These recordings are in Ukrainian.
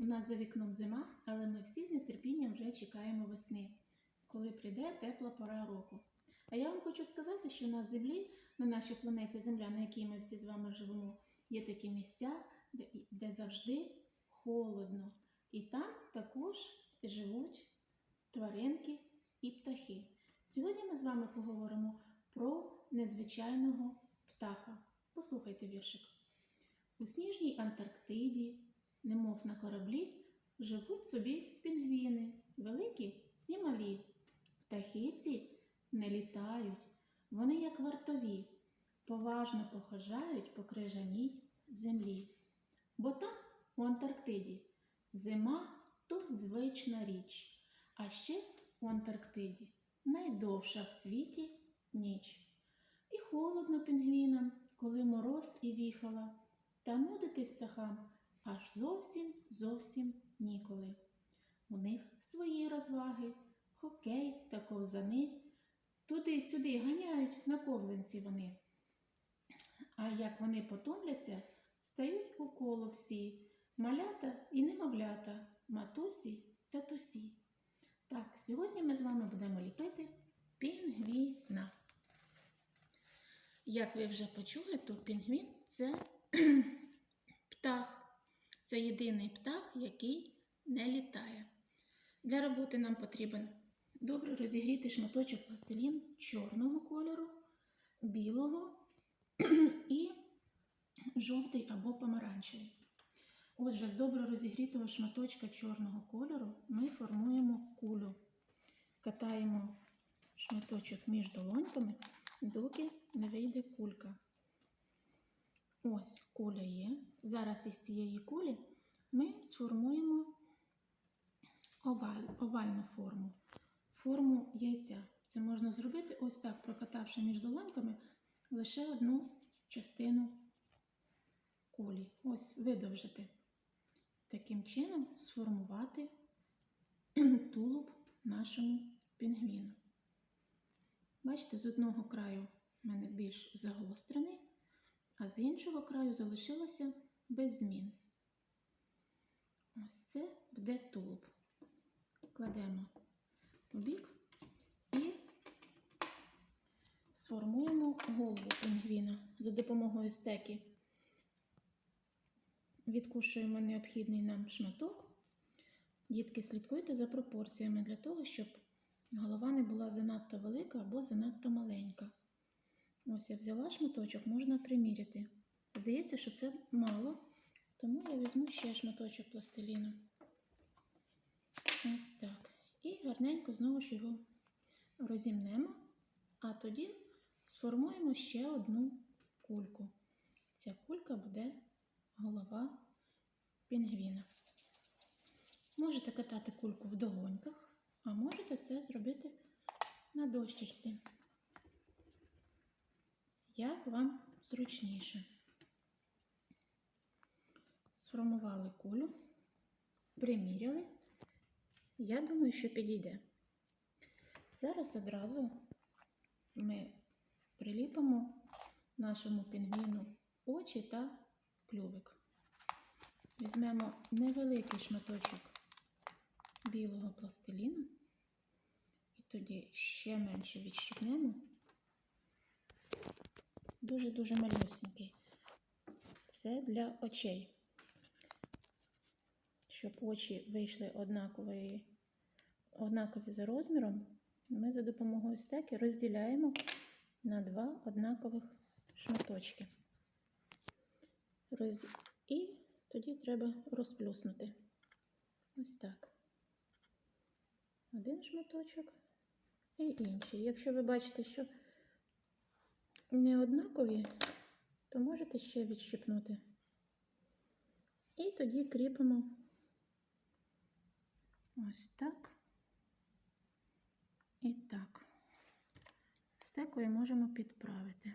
У нас за вікном зима, але ми всі з нетерпінням вже чекаємо весни, коли прийде тепла пора року. А я вам хочу сказати, що на землі, на нашій планеті Земля, на якій ми всі з вами живемо, є такі місця, де, де завжди холодно. І там також живуть тваринки і птахи. Сьогодні ми з вами поговоримо про незвичайного птаха. Послухайте віршик. У сніжній Антарктиді, немов на кораблі, живуть собі пінгвіни, великі і малі. Птахи ці не літають, вони як вартові, поважно похожають по крижаній землі. Бо там, у Антарктиді, зима то звична річ, а ще у Антарктиді найдовша в світі ніч. І холодно пінгвінам, коли мороз і віхала, та нудитись птахам аж зовсім зовсім ніколи. У них свої розваги, хокей та ковзани. Туди-сюди ганяють на ковзанці вони. А як вони потомляться, стають у коло всі малята і немовлята, матусі та тусі. Так, сьогодні ми з вами будемо ліпити пінгвіна. Як ви вже почули, то пінгвін це птах. Це єдиний птах, який не літає. Для роботи нам потрібен добре розігріти шматочок пластилін чорного кольору, білого і жовтий або помаранчевий. Отже, з добре розігрітого шматочка чорного кольору ми формуємо кулю. Катаємо шматочок між долоньками, доки не вийде кулька. Ось куля є. Зараз із цієї кулі ми сформуємо оваль, овальну форму, форму яйця. Це можна зробити ось так, прокатавши між долоньками лише одну частину кулі. Ось видовжити. Таким чином сформувати тулуб нашому пінгвіну. Бачите, з одного краю в мене більш загострений, а з іншого краю залишилося без змін. Ось це буде тулуб. Кладемо в бік і сформуємо голову пінгвіна за допомогою стеки. Відкушуємо необхідний нам шматок. Дітки, слідкуйте за пропорціями для того, щоб голова не була занадто велика або занадто маленька. Ось я взяла шматочок, можна приміряти. Здається, що це мало, тому я візьму ще шматочок пластиліну. Ось так. І гарненько знову ж його розімнемо, а тоді сформуємо ще одну кульку. Ця кулька буде голова пінгвіна. Можете катати кульку в долоньках, а можете це зробити на дощечці. Як вам зручніше. Сформували кулю, приміряли. Я думаю, що підійде. Зараз одразу ми приліпимо нашому пінгвіну очі та клювик. Візьмемо невеликий шматочок білого пластиліну і тоді ще менше відщипнемо. Дуже-дуже малюсенький. Це для очей. Щоб очі вийшли однакові, однакові за розміром, ми за допомогою стеки розділяємо на два однакових шматочки. Роз... І тоді треба розплюснути. Ось так. Один шматочок і інший. Якщо ви бачите, що не однакові, то можете ще відщипнути. І тоді кріпимо ось так і так. Стекою можемо підправити.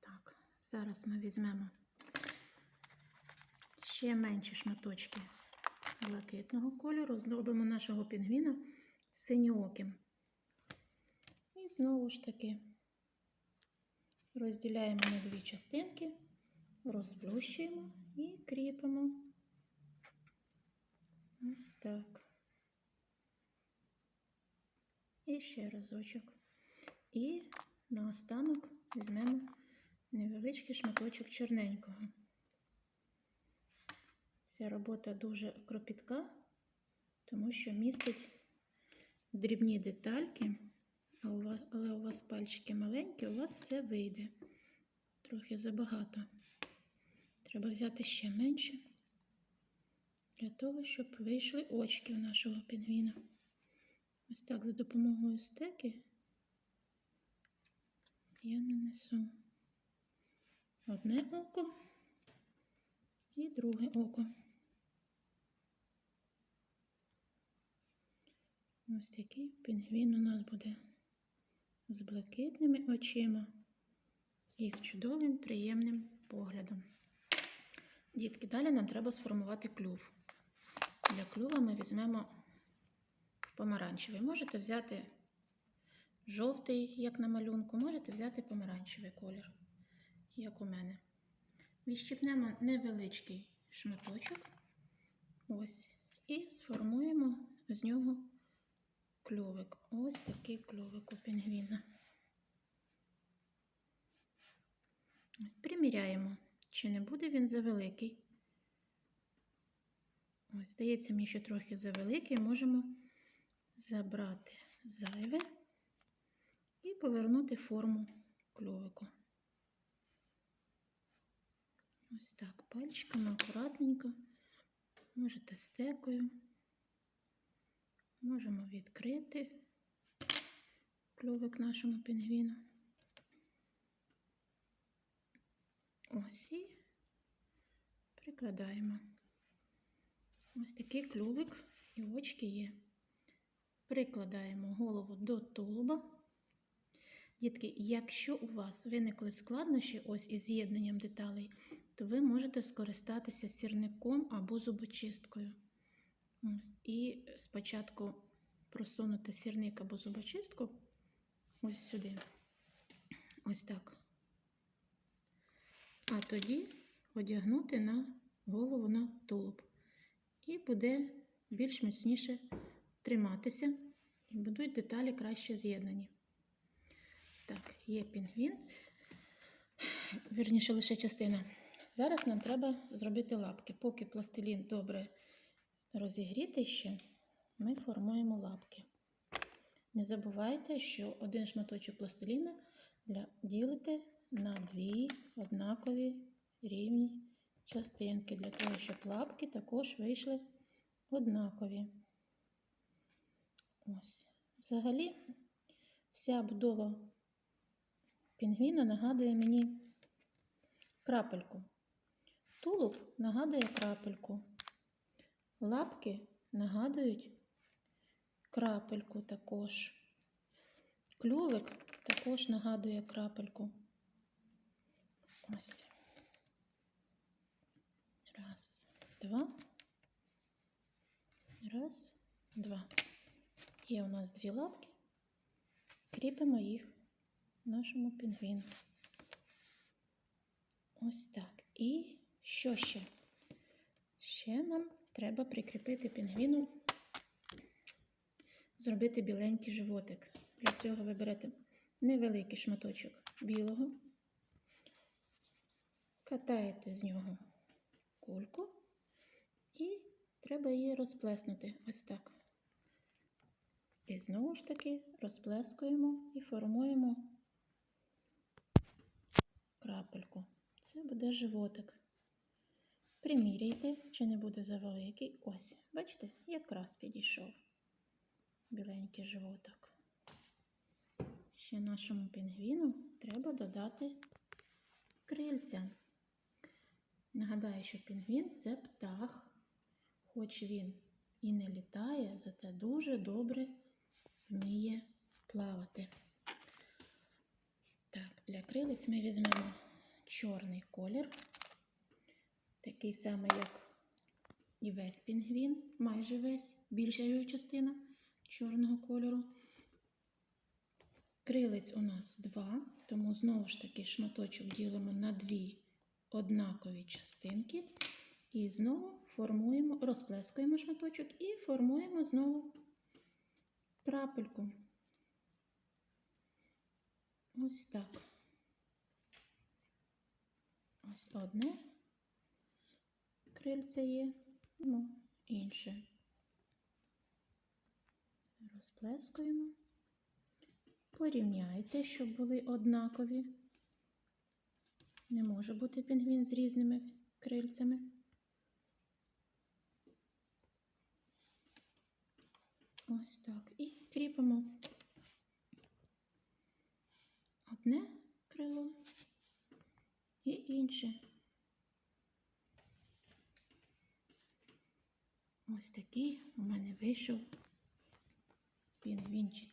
Так, зараз ми візьмемо ще менші шматочки блакитного кольору, зробимо нашого пінгвіна синьооким. І знову ж таки розділяємо на дві частинки, розплющуємо і кріпимо. Ось так. І ще разочок. І наостанок візьмемо невеличкий шматочок чорненького. Ця робота дуже кропітка, тому що містить дрібні детальки, але у вас пальчики маленькі, у вас все вийде. Трохи забагато. Треба взяти ще менше для того, щоб вийшли очки у нашого пінгвіна. Ось так за допомогою стеки я нанесу одне око і друге око. Ось такий пінгвін у нас буде з блакитними очима і з чудовим приємним поглядом. Дітки, далі нам треба сформувати клюв. Для клюва ми візьмемо помаранчевий. Можете взяти жовтий, як на малюнку, можете взяти помаранчевий колір, як у мене. Відщипнемо невеличкий шматочок. Ось, і сформуємо з нього кльовик. Ось такий кльовик у пінгвіна. Приміряємо, чи не буде він завеликий. Ось, здається, мені ще трохи завеликий. Можемо забрати зайве і повернути форму кльовику. Ось так, пальчиками акуратненько, можете стекою. Можемо відкрити кльовик нашому пінгвіну. Ось і прикладаємо. Ось такий клювик і очки є. Прикладаємо голову до тулуба. Дітки, якщо у вас виникли складнощі ось із з'єднанням деталей, то ви можете скористатися сірником або зубочисткою. І спочатку просунути сірник або зубочистку ось сюди. Ось так. А тоді одягнути на голову на тулуб. І буде більш міцніше триматися, і будуть деталі краще з'єднані. Так, є пінгвін, вірніше лише частина. Зараз нам треба зробити лапки. Поки пластилін добре розігріти ще, ми формуємо лапки. Не забувайте, що один шматочок пластиліна ділите на дві однакові рівні частинки, для того, щоб лапки також вийшли однакові. Ось. Взагалі, вся будова пінгвіна нагадує мені крапельку. Тулуб нагадує крапельку. Лапки нагадують крапельку також. Клювик також нагадує крапельку. Ось. Раз, два. Раз, два. Є у нас дві лапки. Кріпимо їх нашому пінгвіну. Ось так. І що ще? Ще нам треба прикріпити пінгвіну, зробити біленький животик. Для цього ви берете невеликий шматочок білого, катаєте з нього кульку і треба її розплеснути ось так. І знову ж таки розплескуємо і формуємо крапельку. Це буде животик. Приміряйте, чи не буде завеликий. Ось, бачите, якраз підійшов біленький животик. Ще нашому пінгвіну треба додати крильця. Нагадаю, що пінгвін це птах, хоч він і не літає, зате дуже добре вміє плавати. Так, для крилиць ми візьмемо чорний колір, такий самий, як і весь пінгвін, майже весь, більша його частина чорного кольору. Крилець у нас два, Тому знову ж таки шматочок ділимо на дві однакові частинки. І знову формуємо, розплескуємо шматочок і формуємо знову крапельку. Ось так. Ось одне крильце є, ну, інше. Розплескуємо. Порівняйте, щоб були однакові. Не може бути пінгвін з різними крильцями. Ось так. І кріпимо одне крило і інше. Ось такий у мене вийшов пінгвінчик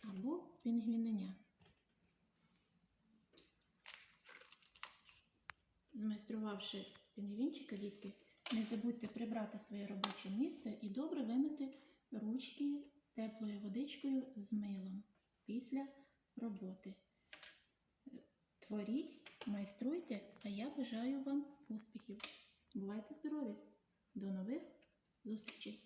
або пінгвіненя. Змайструвавши пінгвінчика, дітки, не забудьте прибрати своє робоче місце і добре вимити ручки теплою водичкою з милом після роботи. Творіть, майструйте, а я бажаю вам успіхів. Бувайте здорові! До нових зустрічей!